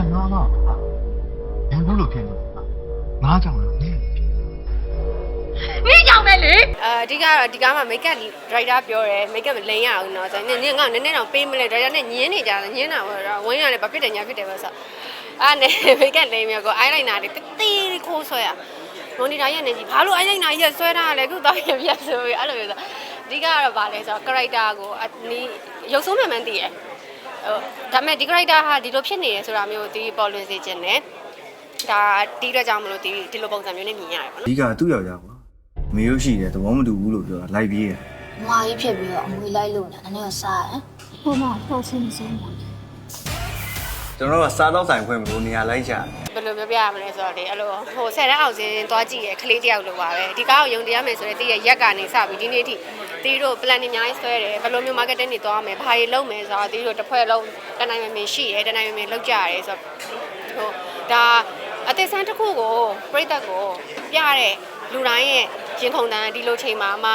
ကငါငါဟာဘယ်လိုလုပ်ဖြစ်နေတာငါကြောင့်လားနေကြောင်ပဲလေအာအဓိကတော့ဒီကားမှာ makeup driver ပြောတယ် makeup မလိန်ရအောင်တော့ဆိုတော့နင်ငါနည်းနည်းတော့ပေးမလဲ driver နဲ့ညင်းနေကြတယ်ညင်းတာပေါ့တော့ဝင်းရတယ်ဘာဖြစ်တယ်ညာဖြစ်တယ်ပဲဆိုအာနဲ့ makeup လိန်မြေကို eyeliner တွေတိတိခိုးဆွဲရမော်နီတာရဲ့နေကြီးဘာလို့ eyeliner ရက်ဆွဲထားရလဲခုတော့ရပြဆိုပြီးအဲ့လိုမျိုးဆိုအဓိကတော့ဗာလဲဆိုတော့ character ကိုအနီးရုပ်ဆုံးမှန်မှန်သိရဟို ဒါပေမဲ့ဒီ character ဟာဒီလိုဖြစ်နေရဆိုတာမျိုးဒီပေါ်လွင်စေခြင်းနဲ့ဒါဒီအတွက်ကြောင့်မလို့ဒီဒီလိုပုံစံမျိုးနဲ့မြင်ရတယ်ပေါ့နော်အဓိကသူ့ယောက်ျားကွာမေရုပ်ရှိတယ်သဘောမတူဘူးလို့ပြောတာလိုက်ပြေးတယ်။မွာကြီးဖြစ်ပြီးတော့အမွေလိုက်လို့နဲ့အနေနဲ့စားတယ်။ဟိုမှာဟိုဆင်းဆင်းပါကျွန်တော်တို့ကစားတော့ဆိုင်ခွင့်မလို့နေရာလိုက်ကြတယ်ဘ ယ်လိုပြောပြရမလဲဆိုတော့လေအဲ့လိုဟိုဆယ်တန်းအောင်စင်းသွားကြည့်ရခလေးတယောက်လိုပါပဲဒီကားကိုယုံတရားမယ်ဆိုရင်တည့်ရရက်ကနေစပြီးဒီနေ့ထိတီးတို့ plan တွေအများကြီးဆွဲတယ်ဘယ်လိုမျိုး marketing တွေသွားမယ်ဘာတွေလုပ်မယ်ဆိုတော့တီးတို့တစ်ဖွဲ့လုံးတနိုင်မမရှိရဲတနိုင်မမလောက်ကြရဲဆိုတော့ဟိုဒါအသက်ဆန်းတစ်ခုကိုပြိသက်ကိုပြတဲ့လူတိုင်းရဲ့ရင်ခုန်တန်းဒီလိုချိန်မှာမှ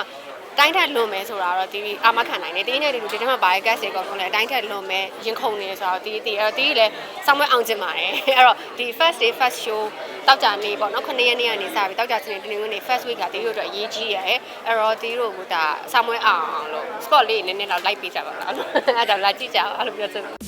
တိုင်းထက်လွန်မယ်ဆိုတာတော့ဒီအာမခံနိုင်တယ်တင်းနေတယ်လူဒီထဲမှာဘာရဲ့ gas တွေကောင်းလဲအတိုင်းထက်လွန်မယ်ရင်ခုန်နေဆိုတော့ဒီဒီအဲ့တော့ဒီလည်းစောင်းမအောင်ကျင်ပါတယ်အဲ့တော့ဒီ first day first show တောက်ကြနေပေါ့နော်9ရက်နေ့ကနေစပြီးတောက်ကြစနေတနင်္ဂနွေနေ့ first week ကတီးတို့အတွက်အရေးကြီးရတယ်အဲ့တော့တီးတို့ကဒါစောင်းမအောင်အောင်လို့ spot လေးနည်းနည်းတော့ like ပေးကြပါလားအဲ့ဒါလာကြည့်ကြအောင်အဲ့လိုပြောဆိုဒီ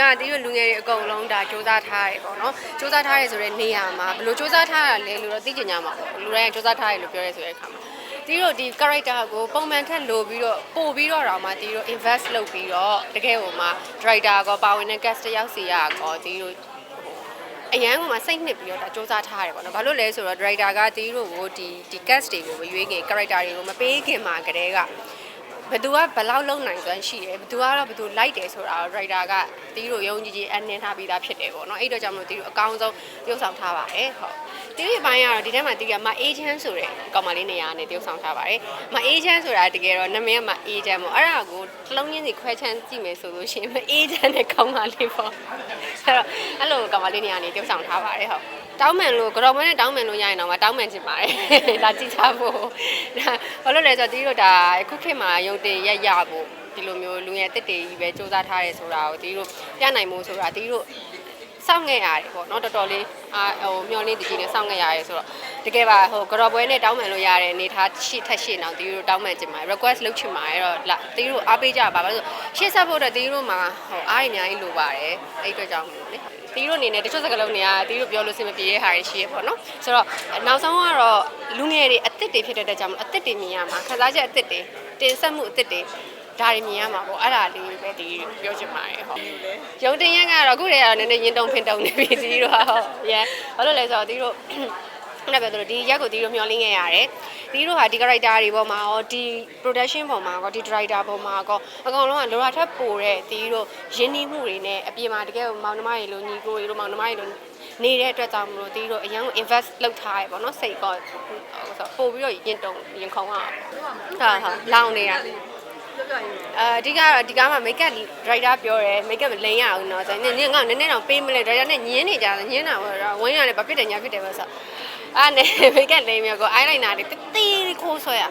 ကတီးတို့လူငယ်တွေအကုန်လုံးဒါစူးစမ်းထားတယ်ပေါ့နော်စူးစမ်းထားရဲဆိုတဲ့နေရာမှာဘယ်လိုစူးစမ်းထားရလဲလို့တော့သိချင်ကြမှာပေါ့လူတိုင်းကစူးစမ်းထားတယ်လို့ပြောရဲဆိုတဲ့အခါမှာတီးတို့ဒီ character ကိုပုံမှန်ထက်လိုပြီးတော့ပို့ပြီးတော့တော့မှတီးတို့ invest လုပ်ပြီးတော့တကယ်ဟိုမှာ director ကောပါဝင်တဲ့ cast တစ်ယောက်စီရကောတီးတို့အရန်ကမှစိတ်နှစ်ပြီးတော့ဒါစူးစမ်းထားရတယ်ပေါ့နော်။ဘာလို့လဲဆိုတော့ director ကတီးတို့ကိုဒီဒီ cast တွေကိုမရွေးခင် character တွေကိုမပေးခင်မှာကတည်းက ဘယ်သူကဘယ်လောက်လုံနိုင်စွမ်းရှိတယ်ဘယ်သူကတော့ဘယ်သူလိုက်တယ်ဆိုတာကို writer ကတီးတို့ယုံကြည်ကြည်အနှင်းထားပြီးသားဖြစ်တယ်ပေါ့နော်အဲ့တော့ကြောင့်မလို့တီးတို့အကောင်းဆုံးပြုဆောင်ထားပါတယ်ဟုတ်တီးရဲ့ဘိုင်းကတော့ဒီထဲမှာတီးကမ agent ဆိုတဲ့ကောင်မလေးနေရာနဲ့ပြုဆောင်ထားပါတယ်မ agent ဆိုတာတကယ်တော့နာမည်ကမ agent ပေါ့အဲ့ဒါကိုတစ်လုံးချင်းစီခွဲချမ်းကြည့်မယ်ဆိုလို့ရှိရင်မ agent နဲ့ကောင်မလေးပေါ့အဲ့တော့အဲ့လိုကောင်မလေးနေရာနဲ့ပြုဆောင်ထားပါတယ်ဟုတ် တောင်းမှန်လို့ကြော်မွေးနဲ့တောင်းမှန်လို့ရရင်တော့မတောင်းမှန်ချင်ပါတယ်ဒါကြည့်ချဖို့ဒါဘာလို့လဲဆိုတော့တီးတို့ဒါအခုခေတ်မှာရုံတင်ရက်ရဖို့ဒီလိုမျိုးလူငယ်တက်တေကြီးပဲစူးစမ်းထားရဲဆိုတာကိုတီးတို့ပြနိုင်မှုဆိုတာတီးတို့စောင့်ခဲ့ရတယ်ပေါ့နော်တော်တော်လေးအာဟိုမျောလင်းတကြီးနဲ့စောင့်ခဲ့ရတယ်ဆိုတော့တကယ်ပါဟိုကြော်ပွဲနဲ့တောင်းမှန်လို့ရတဲ့အနေထားရှိထက်ရှိအောင်တီးတို့တောင်းမှန်ချင်ပါတယ် request လုပ်ချင်ပါတယ်အဲ့တော့လာတီးတို့အားပေးကြပါပါဆိုရှေ့ဆက်ဖို့အတွက်တီးတို့မှာဟိုအားရအများကြီးလိုပါတယ်အဲ့အတွက်ကြောင့်မို့လေ တီးတို့အနေနဲ့တချို့စကားလုံးတွေကတီးတို့ပြောလို့စင်မပြေတဲ့ဟာတွေရှိရပေါ့နော်ဆိုတော့နောက်ဆုံးကတော့လူငယ်တွေအစ်စ်တွေဖြစ်တဲ့အတွက်ကြောင့်မလို့အစ်စ်တွေမြင်ရမှာခစားချက်အစ်စ်တွေတင်ဆက်မှုအစ်စ်တွေဒါတွေမြင်ရမှာပေါ့အဲ့ဒါလေးပဲဒီပြောချင်ပါတယ်ဟုတ်ရုံတင်ရက်ကတော့အခုတည်းကတော့နည်းနည်းရင်တုံဖင်တုံနေပြီဒီတော့ဟုတ်ရန်ဘာလို့လဲဆိုတော့ဒီတို့ အဲ့ဒါပြောသလိုဒီရက်ကိုတီးတို့မျှော်လင့်ခဲ့ရတယ်။တီးတို့ဟာဒီ character တွေပေါ်မှာရောဒီ production ပေါ်မှာရောဒီ director ပေါ်မှာရောအကောင်လုံးကလောရာထက်ပိုတဲ့တီးတို့ရင်းနှီးမှုတွေနဲ့အပြင်မှာတကယ်မောင်နှမတွေလိုညီကိုတွေလိုမောင်နှမတွေလိုနေတဲ့အတွက်ကြောင့်မလို့တီးတို့အရင်က invest လုပ်ထားရပေါ့နော်စိတ်ကောဆိုပို့ပြီးတော့ရင်တုံရင်ခုံအောင်ဟာဟာလောင်နေတာ အဓိကတော့ဒီကားမှာ makeup driver ပြောတယ် makeup မလိန်ရအောင်တော့ဆိုရင်နင်ငါနည်းနည်းတော့ပေးမလဲ driver နဲ့ညင်းနေကြတယ်ညင်းတာပေါ့ဝင်းရတယ်ဘာဖြစ်တယ်ညာဖြစ်တယ်ပဲဆိုတော့အဲ့နဲ့ makeup လိမ်မြေကို eyeliner တွေတိတိခိုးဆွဲရ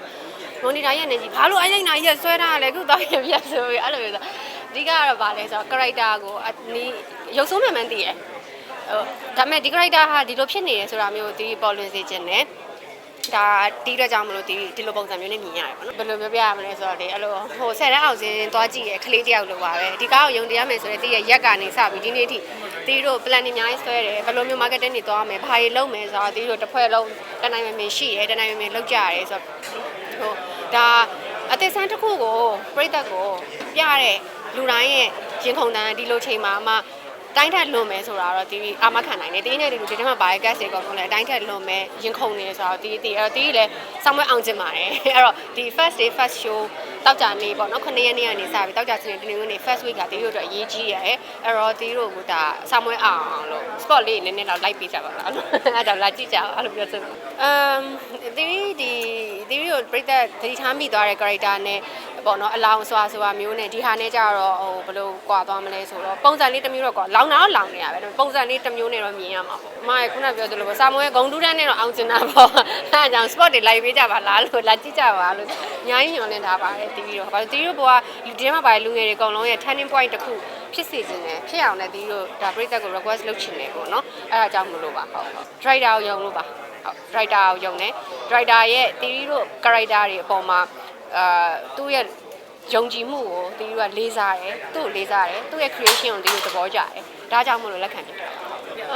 မော်နီတာရဲ့နေကြီးဘာလို့ eyeliner ရက်ဆွဲထားရလဲခုတော့ရပြဆိုပြီးအဲ့လိုမျိုးဆိုအဓိကတော့ဗာလဲဆိုတော့ character ကိုအနီးရုပ်ဆုံးမှန်မှန်သိရဟိုဒါပေမဲ့ဒီ character ဟာဒီလိုဖြစ်နေရဆိုတာမျိုးဒီပေါ်လွင်စေခြင်းနဲ့ ဒါတီးအတွက်ကြောင့်မလို့ဒီဒီလိုပုံစံမျိုးနဲ့မြင်ရတယ်ပေါ့နော်ဘယ်လိုပြောပြရမလဲဆိုတော့လေအဲ့လိုဟိုဆယ်တန်းအောင်စင်းသွားကြည့်ရခလေးတယောက်လိုပါပဲဒီကားကိုယုံတရားမယ်ဆိုရင်တီးရရက်ကနေစပြီးဒီနေ့ထိတီးတို့ plan တွေအများကြီးဆွဲတယ်ဘယ်လိုမျိုး marketing တွေသွားမယ်ဘာတွေလုပ်မယ်ဆိုတော့တီးတို့တစ်ဖွဲ့လုံးတနိုင်မမရှိရဲတနိုင်မမလောက်ကြရဲဆိုတော့ဟိုဒါအသက်ဆန်းတစ်ခုကိုပြိသက်ကိုပြတဲ့လူတိုင်းရဲ့ရင်ခုန်တန်းဒီလိုချိန်မှာမှ တိုင်းထက်လွန်မယ်ဆိုတာတော့ဒီအာမခံနိုင်တယ်တင်းနေတယ်လူဒီထဲမှာဘာရဲ့ gas တွေကောင်းလဲအတိုင်းထက်လွန်မယ်ရင်ခုန်နေဆိုတော့ဒီဒီအဲ့တော့ဒီလည်းစောင်းမအောင်ကျင်ပါတယ်အဲ့တော့ဒီ first day first show တောက်ကြနေပေါ့နော်9ရက်နေ့ကနေစပြီးတောက်ကြစနေတနင်္ဂနွေနေ့ first week ကတီးတို့အတွက်အရေးကြီးရဲအဲ့တော့တီးတို့ကဒါစာမွေးအောင်လို့ sport လေးနည်းနည်းတော့လိုက်ပေးကြပါလားအဲ့ဒါလာကြည့်ကြအောင်အဲ့လိုပြောစမ်းအမ်တီးဒီတီးတို့ပြိသက်သတိထားမိသွားတဲ့ character နဲ့ပေါ့နော်အလောင်းစွာစွာမျိုးနဲ့ဒီဟာနဲ့ကြတော့ဟိုဘယ်လိုကွာသွားမလဲဆိုတော့ပုံစံလေးတစ်မျိုးတော့ကွာလောင်တာတော့လောင်နေရပဲပုံစံလေးတစ်မျိုးနဲ့တော့မြင်ရမှာပေါ့အမကခုနပြောသလိုပဲစာမွေးဂုံတူးတန်းနဲ့တော့အောင်ကျင်တာပေါ့အဲအကြောင်း sport တွေလိုက်ပေးကြပါလားလို့လာကြည့်ကြပါလို့အများကြီးညွှန်လင်းထားပါတယ်တီးတို့ဘာလို့တီးတို့ဘကလူတင်းမှာပါတယ်လူငယ်တွေအကုန်လုံးရဲ့ turning point တစ်ခုဖြစ်စေခြင်းနဲ့ဖြစ်အောင်လည်းတီးတို့ဒါပြိသက်ကို request လုပ်ချင်တယ်ပေါ့နော်အဲအကြောင်းမလို့ပါဟုတ်ဟုတ် driver ကိုယုံလို့ပါဟုတ် driver ကိုယုံတယ် driver ရဲ့တီးတို့ character တွေအပေါ်မှာအာသူ့ရဲ့ယုံကြည်မှုကိုတီးတို့ကလေးစားတယ်သူ့ကိုလေးစားတယ်သူ့ရဲ့ creation ကိုတီးတို့သဘောကျတယ်ဒါကြောင့်မလို့လက်ခံဖြစ်တယ်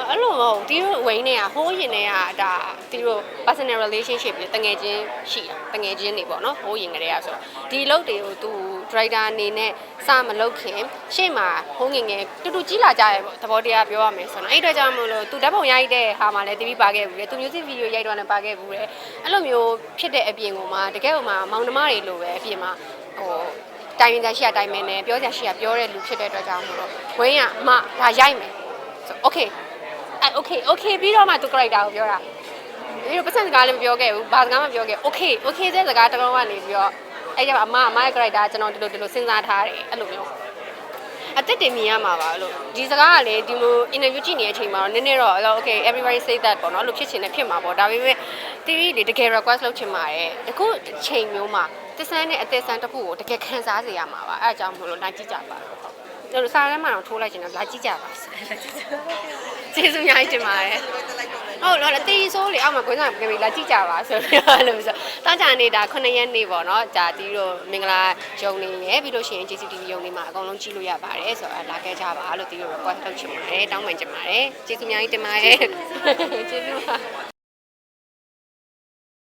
အဲ့လိုမဟုတ်တီးတို့ဝိန်းနေတာဟိုးရင်တွေကဒါတီးတို့ personal relationship တွေတငယ်ချင်းရှိတာတငယ်ချင်းတွေပေါ့နော်ဟိုးရင်ကလေးอ่ะဆိုဒီအလုပ်တွေကိုသူ driver အနေနဲ့စမလုပ်ခင်ရှေ့မှာဟိုးငယ်ငယ်တူတူကြီးလာကြရဲ့ပေါ့သဘောတရားပြောရမယ်ဆိုတော့အဲ့အတွက်ကြောင့်မလို့သူဓာတ်ပုံရိုက်တဲ့ဟာမှာလည်း TV ပါခဲ့ဘူးလေသူ music video ရိုက်တော့လည်းပါခဲ့ဘူးလေအဲ့လိုမျိုးဖြစ်တဲ့အပြင်ကိုမှတကယ်ကိုမှမောင်နှမတွေလိုပဲအပြင်မှာဟိုတိုင်ရင်တန်ရှိရတိုင်မင်းနဲ့ပြောစရာရှိရပြောတဲ့လူဖြစ်တဲ့အတွက်ကြောင့်မလို့ဝင်းရအမဒါရိုက်မယ်ဆို okay အဲ okay okay ပြီးတော့မှသူ character ကိုပြောတာဒီလိုပတ်စံစကားလည်းမပြောခဲ့ဘူးဘာစကားမှမပြောခဲ့ okay okay တဲ့စကားတစ်လုံးကနေပြီးတော့အဲ့ကျမှအမအမရဲ့ character ကျွန်တော်ဒီလိုဒီလိုစဉ်းစားထားတယ်အဲ့လိုမျိုးအသက်တင်မြင်ရမှာပါလို့ဒီစကားကလေဒီလို interview ကြည့်နေတဲ့အချိန်မှာတော့နည်းနည်းတော့ okay everybody say that ပေါ့နော်လို့ဖြစ်ချင်တယ်ဖြစ်မှာပေါ့ဒါပေမဲ့ theory လေတကယ် request လုပ်ချင်ပါတယ်အခုချိန်မျိုးမှာတဆန်းနဲ့အသက်ဆန်းတစ်ခုကိုတကယ်ခံစားစေရမှာပါအဲ့အကြောင်းမလို့လိုက်ကြည့်ကြပါတော့ဟု တ်ဒါလိုစားထဲမှာတော့ထိုးလိုက်ချင်တယ်လာကြည့်ကြပါကျေးဇူးအများကြီးတင်ပါတယ်ဟုတ်တော့တေးဆိုးလေအောက်မှာခွင့်စားကြပြီလာကြည့်ကြပါဆိုပြီးတော့အဲ့လိုဆိုတောင်းကြနေတာ9ရက်နေ့ပေါ့နော်ဂျာတီတို့မင်္ဂလာယုံနေရယ်ပြီးလို့ရှိရင် JCTV ယုံနေမှာအကုန်လုံးကြည့်လို့ရပါတယ်ဆိုတော့လာခဲ့ကြပါလို့တီးတို့ request လုပ်ချင်ပါတယ်တောင်းပန်ချင်ပါတယ်ကျေးဇူးအများကြီးတင်ပါတယ်ကျေးဇူးပါ